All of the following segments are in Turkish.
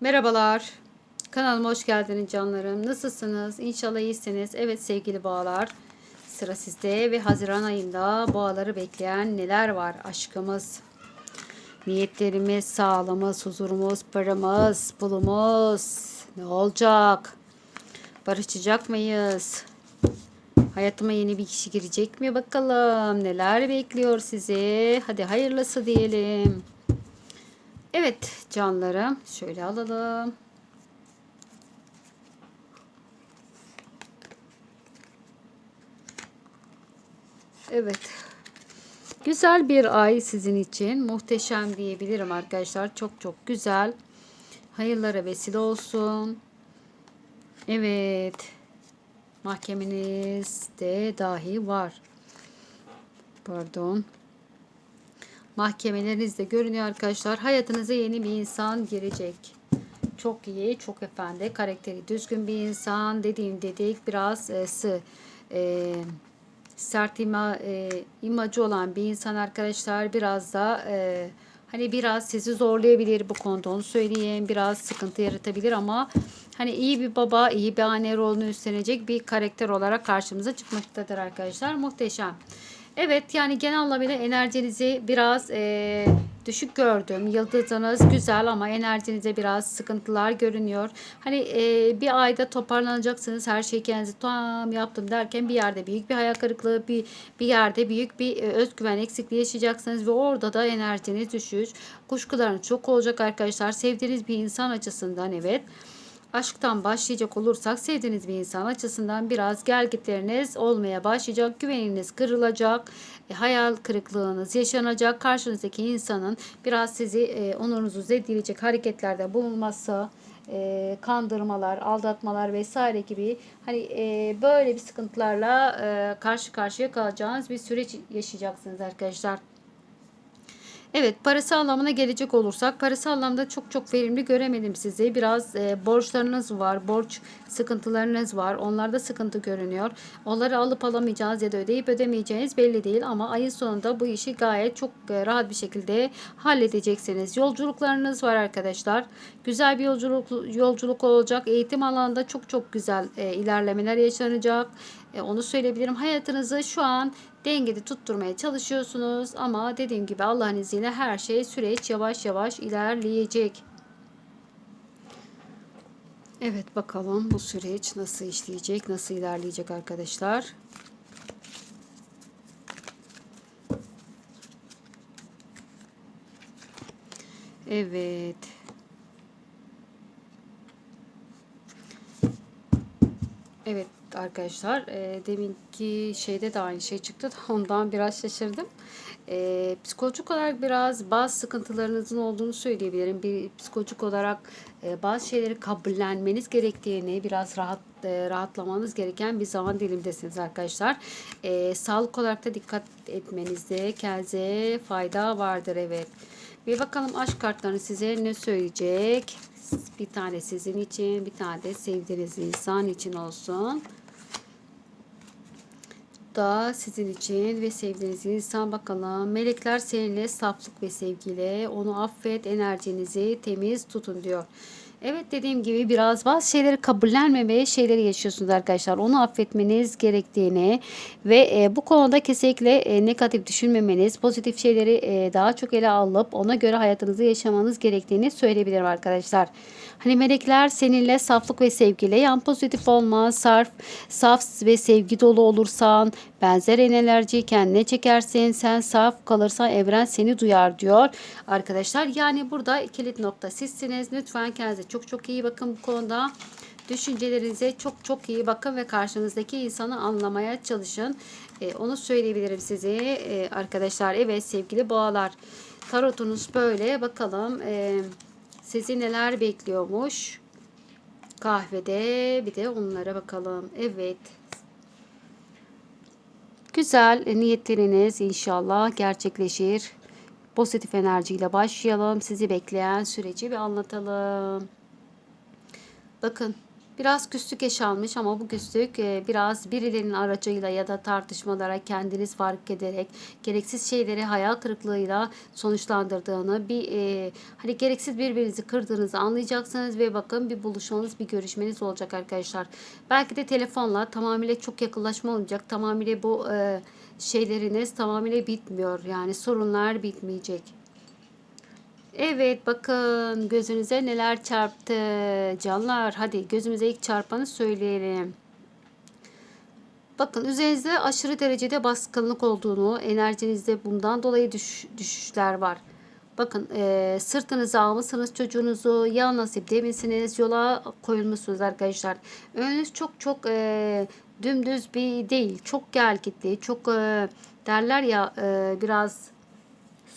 Merhabalar. Kanalıma hoş geldiniz canlarım. Nasılsınız? İnşallah iyisiniz. Evet sevgili boğalar. Sıra sizde ve Haziran ayında boğaları bekleyen neler var? Aşkımız, niyetlerimiz, sağlığımız, huzurumuz, paramız, pulumuz. Ne olacak? Barışacak mıyız? Hayatıma yeni bir kişi girecek mi bakalım? Neler bekliyor sizi? Hadi hayırlısı diyelim. Evet canlarım şöyle alalım. Evet. Güzel bir ay sizin için. Muhteşem diyebilirim arkadaşlar. Çok çok güzel. Hayırlara vesile olsun. Evet. Mahkemeniz de dahi var. Pardon mahkemelerinizde görünüyor arkadaşlar. Hayatınıza yeni bir insan girecek. Çok iyi, çok efendi, karakteri düzgün bir insan. Dediğim dedik biraz e, sı, e, sert ima, e, imajı olan bir insan arkadaşlar. Biraz da e, hani biraz sizi zorlayabilir bu konuda onu söyleyeyim. Biraz sıkıntı yaratabilir ama hani iyi bir baba, iyi bir anne rolünü üstlenecek bir karakter olarak karşımıza çıkmaktadır arkadaşlar. Muhteşem. Evet yani genel anlamıyla enerjinizi biraz e, düşük gördüm. Yıldızınız güzel ama enerjinize biraz sıkıntılar görünüyor. Hani e, bir ayda toparlanacaksınız. Her şeyi kendinizi tam yaptım derken bir yerde büyük bir hayal kırıklığı, bir, bir yerde büyük bir e, özgüven eksikliği yaşayacaksınız ve orada da enerjiniz düşüş. Kuşkularınız çok olacak arkadaşlar. Sevdiğiniz bir insan açısından evet. Aşktan başlayacak olursak sevdiğiniz bir insan açısından biraz gelgitleriniz olmaya başlayacak. Güveniniz kırılacak. E, hayal kırıklığınız yaşanacak. Karşınızdaki insanın biraz sizi e, onurunuzu zedeleyecek hareketlerde bulunması, e, kandırmalar, aldatmalar vesaire gibi hani e, böyle bir sıkıntılarla e, karşı karşıya kalacağınız bir süreç yaşayacaksınız arkadaşlar. Evet parası anlamına gelecek olursak parası anlamda çok çok verimli göremedim sizi. Biraz e, borçlarınız var. Borç sıkıntılarınız var. Onlarda sıkıntı görünüyor. Onları alıp alamayacağınız ya da ödeyip ödemeyeceğiniz belli değil. Ama ayın sonunda bu işi gayet çok e, rahat bir şekilde halledeceksiniz. Yolculuklarınız var arkadaşlar. Güzel bir yolculuk yolculuk olacak. Eğitim alanında çok çok güzel e, ilerlemeler yaşanacak. E, onu söyleyebilirim. Hayatınızı şu an dengede tutturmaya çalışıyorsunuz ama dediğim gibi Allah'ın izniyle her şey süreç yavaş yavaş ilerleyecek. Evet bakalım bu süreç nasıl işleyecek, nasıl ilerleyecek arkadaşlar. Evet. Evet arkadaşlar e, deminki şeyde de aynı şey çıktı da ondan biraz şaşırdım. E, psikolojik olarak biraz bazı sıkıntılarınızın olduğunu söyleyebilirim. Bir psikolojik olarak e, bazı şeyleri kabullenmeniz gerektiğini, biraz rahat e, rahatlamanız gereken bir zaman dilimdesiniz arkadaşlar. E, sağlık olarak da dikkat etmenizde kendinize fayda vardır evet. Bir bakalım aşk kartlarını size ne söyleyecek? Bir tane sizin için, bir tane de sevdiğiniz insan için olsun da sizin için ve sevdiğiniz insan bakalım. Melekler seninle saflık ve sevgiyle onu affet enerjinizi temiz tutun diyor. Evet dediğim gibi biraz bazı şeyleri kabullenmemeye şeyleri yaşıyorsunuz arkadaşlar. Onu affetmeniz gerektiğini ve e, bu konuda kesinlikle e, negatif düşünmemeniz, pozitif şeyleri e, daha çok ele alıp ona göre hayatınızı yaşamanız gerektiğini söyleyebilirim arkadaşlar. Hani melekler seninle saflık ve sevgiyle yan pozitif olma, sarf, saf ve sevgi dolu olursan, benzer enerjiyi kendine çekersin, sen saf kalırsan evren seni duyar diyor arkadaşlar. Yani burada kilit nokta sizsiniz. Lütfen kendinize çok çok iyi bakın bu konuda. Düşüncelerinize çok çok iyi bakın ve karşınızdaki insanı anlamaya çalışın. Ee, onu söyleyebilirim size ee, arkadaşlar. Evet sevgili boğalar. Tarotunuz böyle. Bakalım e, sizi neler bekliyormuş. Kahvede bir de onlara bakalım. Evet. Güzel niyetleriniz inşallah gerçekleşir. Pozitif enerjiyle başlayalım. Sizi bekleyen süreci bir anlatalım. Bakın Biraz küslük yaşanmış ama bu küslük e, biraz birilerinin aracıyla ya da tartışmalara kendiniz fark ederek gereksiz şeyleri hayal kırıklığıyla sonuçlandırdığını bir e, hani gereksiz birbirinizi kırdığınızı anlayacaksınız ve bakın bir buluşmanız bir görüşmeniz olacak arkadaşlar. Belki de telefonla tamamıyla çok yakınlaşma olacak. Tamamıyla bu e, şeyleriniz tamamıyla bitmiyor. Yani sorunlar bitmeyecek. Evet bakın gözünüze neler çarptı canlar. Hadi gözümüze ilk çarpanı söyleyelim. Bakın üzerinizde aşırı derecede baskınlık olduğunu, enerjinizde bundan dolayı düş, düşüşler var. Bakın e, sırtınıza almışsınız çocuğunuzu ya nasip demişsiniz yola koyulmuşsunuz arkadaşlar. Önünüz çok çok e, dümdüz bir değil. Çok gel çok e, derler ya e, biraz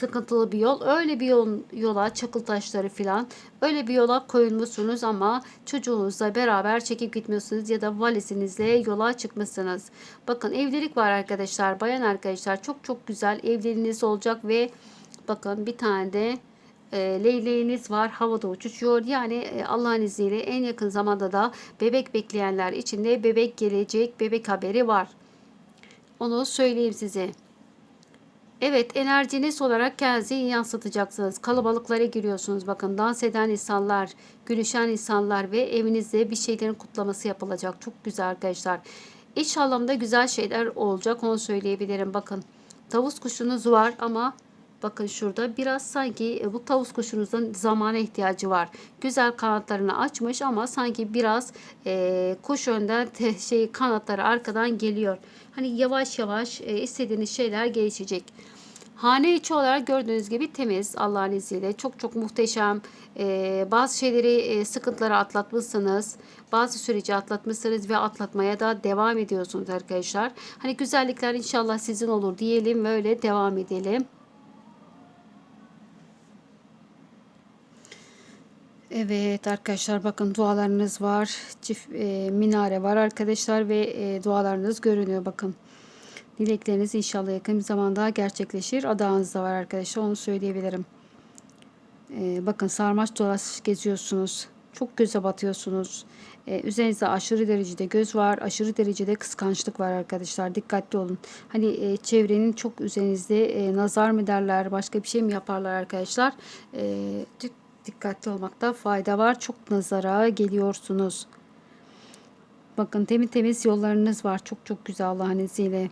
sıkıntılı bir yol. Öyle bir yol, yola çakıl taşları filan öyle bir yola koyulmuşsunuz ama çocuğunuzla beraber çekip gitmiyorsunuz ya da valizinizle yola çıkmışsınız. Bakın evlilik var arkadaşlar. Bayan arkadaşlar çok çok güzel evliliğiniz olacak ve bakın bir tane de e, leyleğiniz var havada uçuşuyor. Yani e, Allah'ın izniyle en yakın zamanda da bebek bekleyenler için de bebek gelecek bebek haberi var. Onu söyleyeyim size. Evet enerjiniz olarak kendinizi yansıtacaksınız. Kalabalıklara giriyorsunuz. Bakın dans eden insanlar, gülüşen insanlar ve evinizde bir şeylerin kutlaması yapılacak. Çok güzel arkadaşlar. İş anlamda güzel şeyler olacak onu söyleyebilirim. Bakın tavus kuşunuz var ama bakın şurada biraz sanki e, bu tavus kuşunuzun zamana ihtiyacı var. Güzel kanatlarını açmış ama sanki biraz e, kuş önden te, şey kanatları arkadan geliyor. Hani yavaş yavaş e, istediğiniz şeyler gelişecek. Hane içi olarak gördüğünüz gibi temiz Allah'ın izniyle. Çok çok muhteşem. Ee, bazı şeyleri e, sıkıntıları atlatmışsınız. Bazı süreci atlatmışsınız ve atlatmaya da devam ediyorsunuz arkadaşlar. Hani güzellikler inşallah sizin olur diyelim ve öyle devam edelim. Evet arkadaşlar bakın dualarınız var. Çift e, minare var arkadaşlar ve e, dualarınız görünüyor bakın. Dilekleriniz inşallah yakın bir zamanda gerçekleşir. Adağınız da var arkadaşlar onu söyleyebilirim. Ee, bakın sarmaş dolaş geziyorsunuz. Çok göze batıyorsunuz. Ee, üzerinizde aşırı derecede göz var. Aşırı derecede kıskançlık var arkadaşlar. Dikkatli olun. Hani e, çevrenin çok üzerinizde e, nazar mı derler başka bir şey mi yaparlar arkadaşlar. E, dikkatli olmakta fayda var. Çok nazara geliyorsunuz. Bakın temiz temiz yollarınız var. Çok çok güzel Allah'ın izniyle.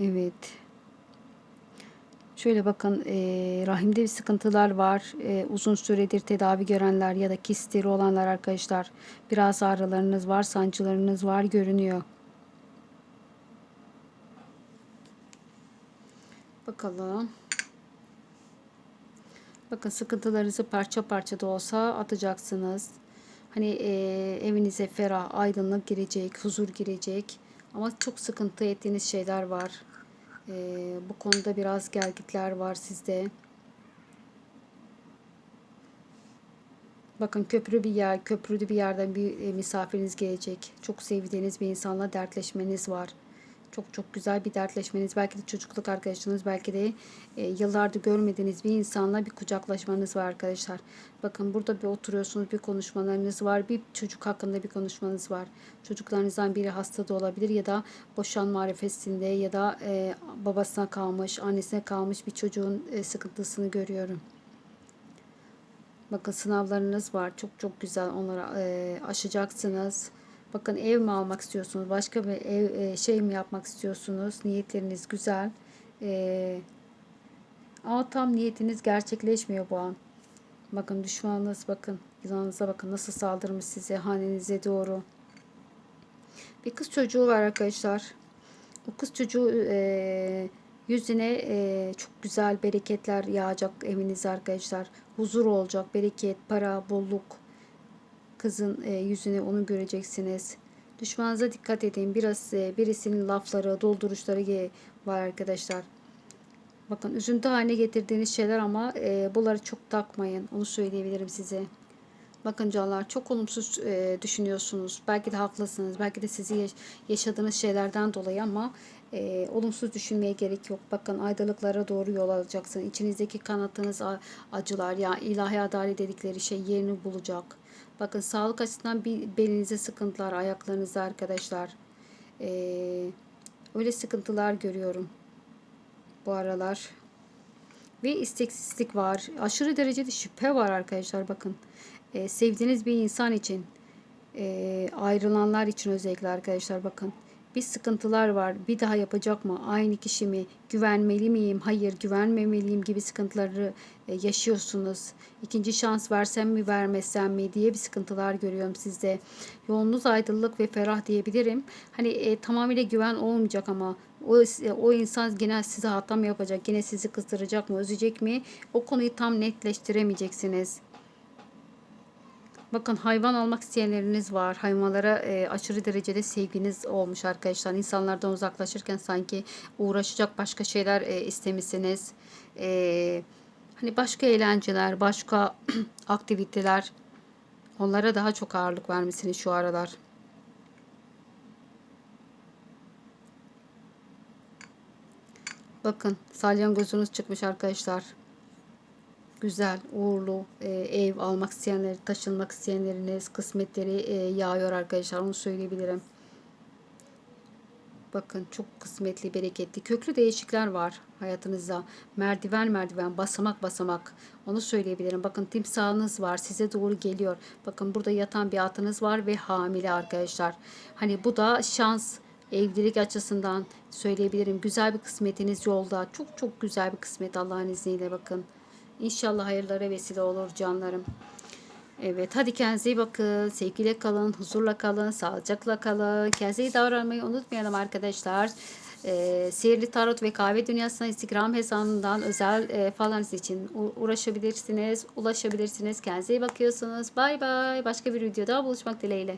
Evet. Şöyle bakın e, rahimde bir sıkıntılar var. E, uzun süredir tedavi görenler ya da kistleri olanlar arkadaşlar. Biraz ağrılarınız var, sancılarınız var görünüyor. Bakalım. Bakın sıkıntılarınızı parça parça da olsa atacaksınız. Hani e, evinize ferah, aydınlık girecek, huzur girecek. Ama çok sıkıntı ettiğiniz şeyler var. Ee, bu konuda biraz gelgitler var sizde. Bakın köprü bir yer, köprülü bir yerden bir e, misafiriniz gelecek. Çok sevdiğiniz bir insanla dertleşmeniz var. Çok çok güzel bir dertleşmeniz, belki de çocukluk arkadaşınız, belki de e, yıllardır görmediğiniz bir insanla bir kucaklaşmanız var arkadaşlar. Bakın burada bir oturuyorsunuz, bir konuşmalarınız var, bir çocuk hakkında bir konuşmanız var. Çocuklarınızdan biri hasta da olabilir ya da boşanma arifesinde ya da e, babasına kalmış, annesine kalmış bir çocuğun e, sıkıntısını görüyorum. Bakın sınavlarınız var. Çok çok güzel. Onları e, aşacaksınız. Bakın ev mi almak istiyorsunuz? Başka bir ev e, şey mi yapmak istiyorsunuz? Niyetleriniz güzel. E, ama tam niyetiniz gerçekleşmiyor bu an. Bakın düşmanınız bakın. Yılanınıza bakın nasıl saldırmış size hanenize doğru. Bir kız çocuğu var arkadaşlar. O kız çocuğu e, yüzüne e, çok güzel bereketler yağacak evinize arkadaşlar. Huzur olacak, bereket, para, bolluk kızın e, yüzüne onu göreceksiniz. Düşmanınıza dikkat edin. Biraz e, birisinin lafları, dolduruşları var arkadaşlar. Bakın üzüntü haline getirdiğiniz şeyler ama e, bunları çok takmayın. Onu söyleyebilirim size. Bakın canlar çok olumsuz e, düşünüyorsunuz. Belki de haklısınız. Belki de sizi yaş yaşadığınız şeylerden dolayı ama e, olumsuz düşünmeye gerek yok. Bakın aydınlıklara doğru yol alacaksın. İçinizdeki kanatınız acılar ya ilahi adalet dedikleri şey yerini bulacak. Bakın sağlık açısından bir belinize sıkıntılar, ayaklarınızda arkadaşlar. E, öyle sıkıntılar görüyorum bu aralar. Ve isteksizlik var. Aşırı derecede şüphe var arkadaşlar bakın. E, sevdiğiniz bir insan için e, ayrılanlar için özellikle arkadaşlar bakın. Bir sıkıntılar var. Bir daha yapacak mı? Aynı kişi mi? Güvenmeli miyim? Hayır, güvenmemeliyim gibi sıkıntıları e, yaşıyorsunuz. İkinci şans versem mi, vermesem mi diye bir sıkıntılar görüyorum sizde. Yolunuz aydınlık ve ferah diyebilirim. Hani e, tamamıyla güven olmayacak ama o, o insan gene size hata mı yapacak? Gene sizi kızdıracak mı? Üzecek mi? O konuyu tam netleştiremeyeceksiniz. Bakın hayvan almak isteyenleriniz var. Hayvanlara e, aşırı derecede sevginiz olmuş arkadaşlar. İnsanlardan uzaklaşırken sanki uğraşacak başka şeyler e, istemişsiniz. E, hani başka eğlenceler, başka aktiviteler onlara daha çok ağırlık vermişsiniz şu aralar. Bakın salyangozunuz çıkmış arkadaşlar güzel, uğurlu e, ev almak isteyenler, taşınmak isteyenleriniz kısmetleri e, yağıyor arkadaşlar. Onu söyleyebilirim. Bakın çok kısmetli, bereketli, köklü değişiklikler var hayatınızda. Merdiven merdiven, basamak basamak. Onu söyleyebilirim. Bakın timsahınız var, size doğru geliyor. Bakın burada yatan bir atınız var ve hamile arkadaşlar. Hani bu da şans, evlilik açısından söyleyebilirim. Güzel bir kısmetiniz yolda. Çok çok güzel bir kısmet Allah'ın izniyle bakın. İnşallah hayırlara vesile olur canlarım. Evet hadi kendinize iyi bakın. Sevgiyle kalın, huzurla kalın, sağlıcakla kalın. Kendinize iyi davranmayı unutmayalım arkadaşlar. Ee, Sihirli Tarot ve Kahve Dünyası'na Instagram hesabından özel e, falanız için uğraşabilirsiniz, ulaşabilirsiniz. Kendinize iyi bakıyorsunuz. Bay bay. Başka bir videoda buluşmak dileğiyle.